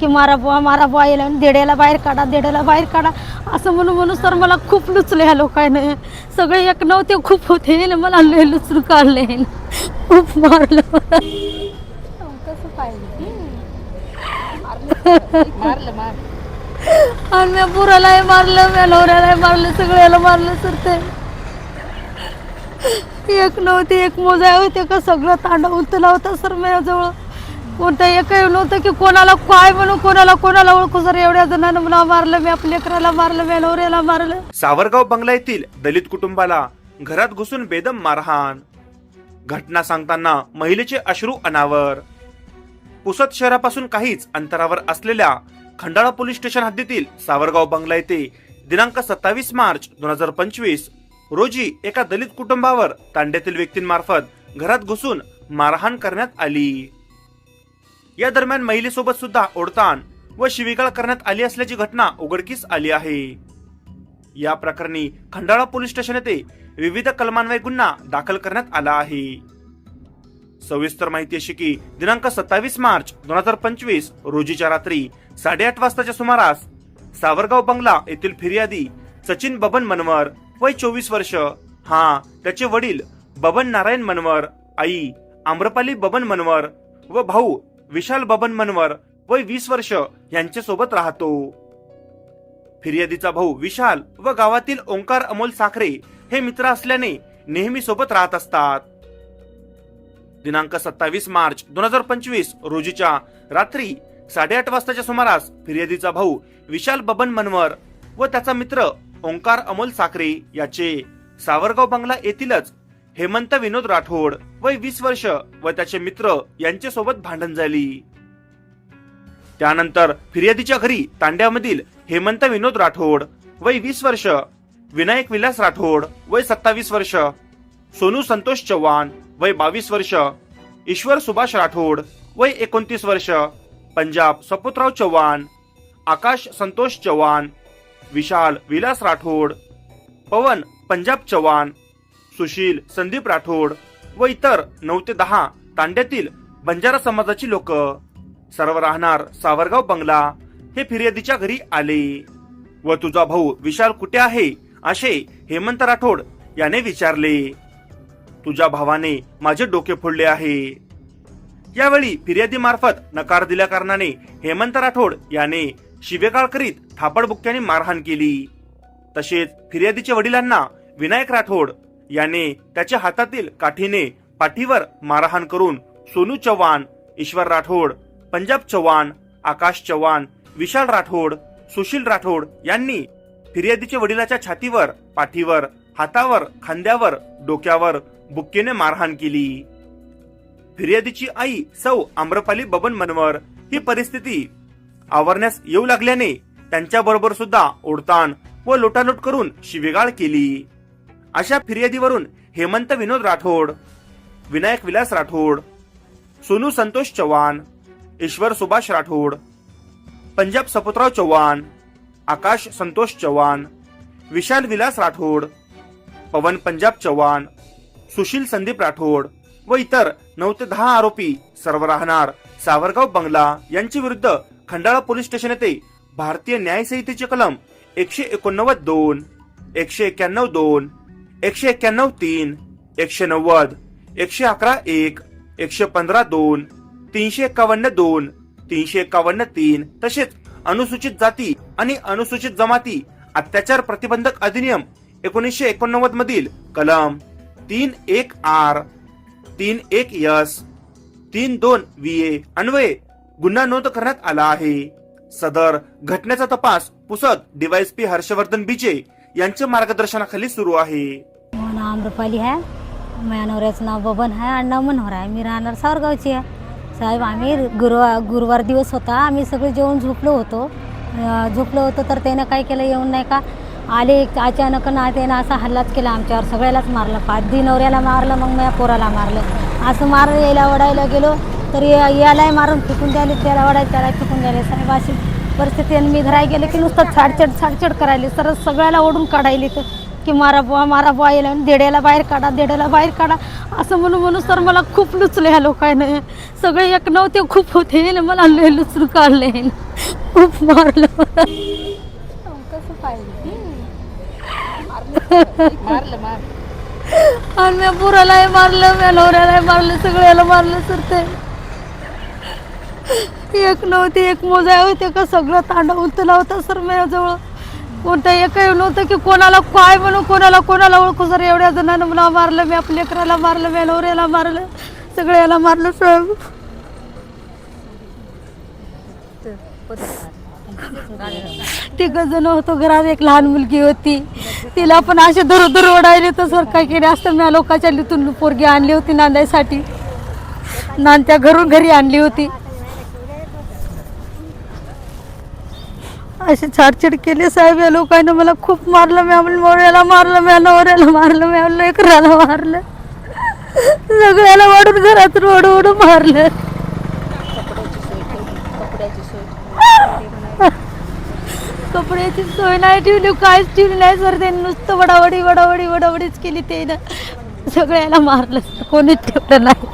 की मारा बुवा मारा बुवा याला देड्याला बाहेर काढा देड्याला बाहेर काढा. असं म्हणून म्हणून सर मला खूप लुचले ह्या लोकांनी सगळे एक नव्हते खूप होते मला लय लुचून काढले खूप मारलं मला. कसं पाहिजे मारलं आणि मी पुरालाही मारलं मी नवऱ्यालाही मारलं सगळ्याला मारलं सर ते. एक नव्हते एक मोजा होते का सगळं तांडव उतला होता सर माझ्याजवळ कोणतं एक नव्हतं की कोणाला काय म्हणू कोणाला कोणाला ओळखू जर एवढ्या जणांना मला मारलं मी आपल्या लेकराला मारलं मी नवऱ्याला मारलं. सावरगाव बंगला येथील दलित कुटुंबाला घरात घुसून बेदम मारहाण. घटना सांगताना महिलेचे अश्रू अनावर. पुसद शहरापासून काहीच अंतरावर असलेल्या खंडाळा पोलीस स्टेशन हद्दीतील सावरगाव बंगला येथे दिनांक सत्तावीस मार्च दोन हजार पंचवीस रोजी एका दलित कुटुंबावर तांड्यातील व्यक्तींमार्फत घरात घुसून मारहाण करण्यात आली. या दरम्यान महिलेसोबत सुद्धा ओढताण व शिवीगाळ करण्यात आली असल्याची घटना उघडकीस आली आहे. या प्रकरणी खंडाळा पोलीस स्टेशन येथे विविध कलमान्वये गुन्हा दाखल करण्यात आला आहे. सविस्तर माहिती अशी की दिनांक सत्तावीस मार्च दोन हजार पंचवीस रोजीच्या रात्री साडेआठ वाजताच्या सुमारास सावरगाव बंगला येथील फिर्यादी सचिन बबन मनवर वय चोवीस वर्ष. हा त्याचे वडील बबन नारायण मनवर आई आम्रपाली बबन मनवर व भाऊ विशाल बबन मनवर वय वीस वर्ष यांच्यासोबत राहतो. फिर्यादीचा भाऊ विशाल व गावातील ओंकार अमोल साखरे हे मित्र असल्याने नेहमी सोबत राहत असतात. दिनांक सत्तावीस मार्च दोन हजार पंचवीस रोजीच्या रात्री साडेआठ वाजताच्या सुमारास फिर्यादीचा भाऊ विशाल बबन मनवर व त्याचा मित्र ओंकार अमोल साखरे याचे सावरगाव बंगला येथीलच हेमंत विनोद राठोड वय वीस वर्ष व त्याचे मित्र यांच्या सोबत भांडण झाली. त्यानंतर फिर्यादीच्या घरी तांड्यामधील हेमंत विनोद राठोड वय वीस वर्ष विनायक विलास राठोड वय सत्तावीस वर्ष सोनू संतोष चव्हाण वय बावीस वर्ष ईश्वर सुभाष राठोड वय एकोणतीस वर्ष पंजाब सपुतराव चव्हाण आकाश संतोष चव्हाण विशाल विलास राठोड पवन पंजाब चव्हाण सुशील संदीप राठोड व इतर नऊ ते दहा तांड्यातील बंजारा समाजाची लोक. सर्व राहणार सावरगाव बंगला. हे फिर्यादीच्या घरी आले. व तुझा भाऊ विशाल कुठे आहे? असे हेमंत राठोड याने विचारले. तुझ्या भावाने माझे डोके फोडले आहे. यावेळी फिर्यादी मार्फत नकार दिल्या कारणाने हेमंत राठोड याने शिवेकाळ करीत थापडबुक्क्याने मारहाण केली. तसेच फिर्यादीच्या वडिलांना विनायक राठोड याने त्याच्या हातातील काठीने पाठीवर मारहाण करून सोनू चव्हाण ईश्वर राठोड पंजाब चव्हाण आकाश चव्हाण विशाल राठोड सुशील राठोड यांनी फिर्यादीच्या वडिलाच्या छातीवर पाठीवर हातावर खांद्यावर डोक्यावर बुक्केने मारहाण केली. फिर्यादीची आई सौ आम्रपाली बबन मनवर ही परिस्थिती आवरण्यास येऊ लागल्याने त्यांच्या बरोबर सुद्धा ओढताण व लोटालोट करून शिवेगाळ केली. अशा फिर्यादीवरून हेमंत विनोद राठोड विनायक विलास राठोड सोनू संतोष चव्हाण ईश्वर सुभाष राठोड पंजाब सपुतराव चव्हाण आकाश संतोष चव्हाण विशाल विलास राठोड पवन पंजाब चव्हाण सुशील संदीप राठोड व इतर नऊ ते दहा आरोपी सर्व राहणार. सावरगाव बंगला यांच्या विरुद्ध खंडाळा पोलीस स्टेशन येथे भारतीय न्याय संहितेचे कलम एकशे एकोणनव्वद दोन एकशे एक्क्याण्णव दोन एकशे एक्क्याण्णव तीन एकशे नव्वद एकशे अकरा एक एकशे पंधरा दोन तीनशे एक्कावन्न दोन तीनशे एक्कावन्न तीन तसेच अनुसूचित जाती आणि अनुसूचित जमाती अत्याचार प्रतिबंधक अधिनियम एकोणीसशे एकोणनव्वद मधील कलम तीन एक आर तीन एक यस तीन दोन व्ही ए अन्वये गुन्हा नोंद करण्यात आला आहे. सदर घटनेचा तपास पुसद डीवायएसपी हर्षवर्धन बिजे यांच्या मार्गदर्शनाखाली सुरू आहे. माझं नाव आम्रपाली आहे माझ्या नवऱ्याचं नाव बबन आहे आणि नाव मनोहर आहे मी राहणार सावरगावची आहे साहेब आम्ही गुरुवार गुरुवार दिवस होता आम्ही सगळे जेवण झोपलो होतो. झोपलो होतो तर त्यानं काय केलं येऊन नाही का आले अचानक ना त्यानं असा हल्लाच केला आमच्यावर. सगळ्यालाच मारलं. पादी नवऱ्याला मारलं मग माझ्या पोराला मारलं. असं मार यायला वडायला गेलो तर यालाही मारून फेकून द्यायले त्याला वडायला त्याला फेकून द्यायला. साहेब अशी परिस्थिती आणि मी घराय गेले की नुसतं छाडछड छाडछाड करायले. सरळ सगळ्याला ओढून काढायली तर की मारा बुवा मारा बुवा येईल आणि देड्याला बाहेर काढा देड्याला बाहेर काढा. असं म्हणून म्हणून सर मला खूप लुचले ह्या लोकांनी सगळे एक नव्हते खूप होते. मला लय लुचून काढले. खूप मारलं कसं पाहिजे मारलं. आणि मी पुरालाही मारलं मी नवऱ्यालाही मारलं सगळ्याला मारलं सर ते. एक नव्हती एक मोजा होते का सगळं तांडा उलतला होता सर माझ्याजवळ. कोणतं एकही नव्हतं की कोणाला काय म्हणू कोणाला कोणाला ओळखू सर. एवढ्या जणांना मला मारलं मी आपल्या लेकराला मारलं मी नवऱ्याला मारलं सगळ्याला मारलं सर. तिघ जण होतो घरात एक लहान मुलगी होती. तिला पण असे धरू धरू ओढायले तर सर. काय केले असतं मी लोकांच्या लिथून पोरगी आणली होती नांदायसाठी. नांदत्या घरून घरी आणली होती. असे छाडछाड केले साहेब या लोकांनी मला खूप मारलं मी आपण मोऱ्याला मारलं मी नवऱ्याला मारलं मी आपल्या लेकराला मारलं. सगळ्याला वाढून घरात ओढू ओढू मारलं. कपड्याची सोय नाही ठेवली काहीच ठेवली नाही सर त्यांनी नुसतं वडावडी वडावडी वडावडीच केली ते सगळ्याला मारलं कोणीच ठेवलं नाही.